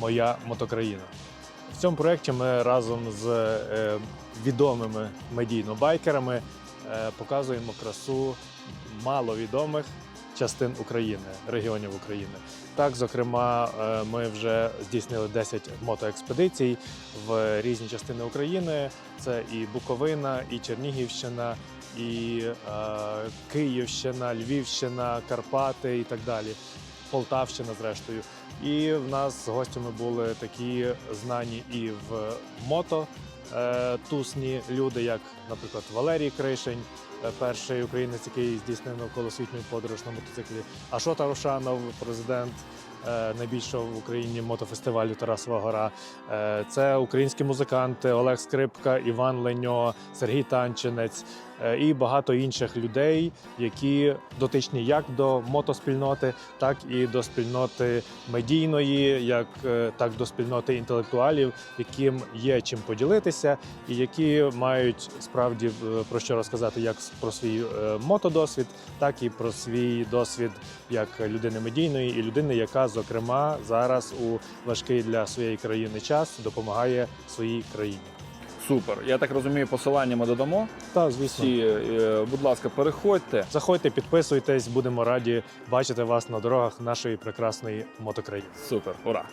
Моя мотокраїна. В цьому проєкті ми разом з е, відомими медійно-байкерами е, показуємо красу маловідомих частин України, регіонів України. Так, зокрема, е, ми вже здійснили 10 мотоекспедицій в різні частини України. Це і Буковина, і Чернігівщина, і Київщина, Львівщина, Карпати і так далі. Полтавщина, зрештою. І в нас гостями були такі знані і в мото е, тусні люди, як, наприклад, Валерій Кришень, е, перший українець, який здійснив навколосвітню подорож на мотоциклі, Ашота Рошанов, президент е, найбільшого в Україні мотофестивалю Тарасова Гора. Це українські музиканти Олег Скрипка, Іван Леньо, Сергій Танчинець е, і багато інших людей, які дотичні як до мотоспільноти, так і до спільноти медійної, як е, так до спільноти інтелектуалів, яким є чим поділитися, і які мають справді е, про що розказати як про свій е, мотодосвід, так і про свій досвід як людини медійної і людини, яка зокрема зараз у важкий для своєї країни час допомагає своїй країні. Супер. Я так розумію, посилання ми додамо. Так, звісно. Всі, е, будь ласка, переходьте. Заходьте, підписуйтесь, будемо раді бачити вас на дорогах нашої прекрасної мотокраїни. Супер, ура!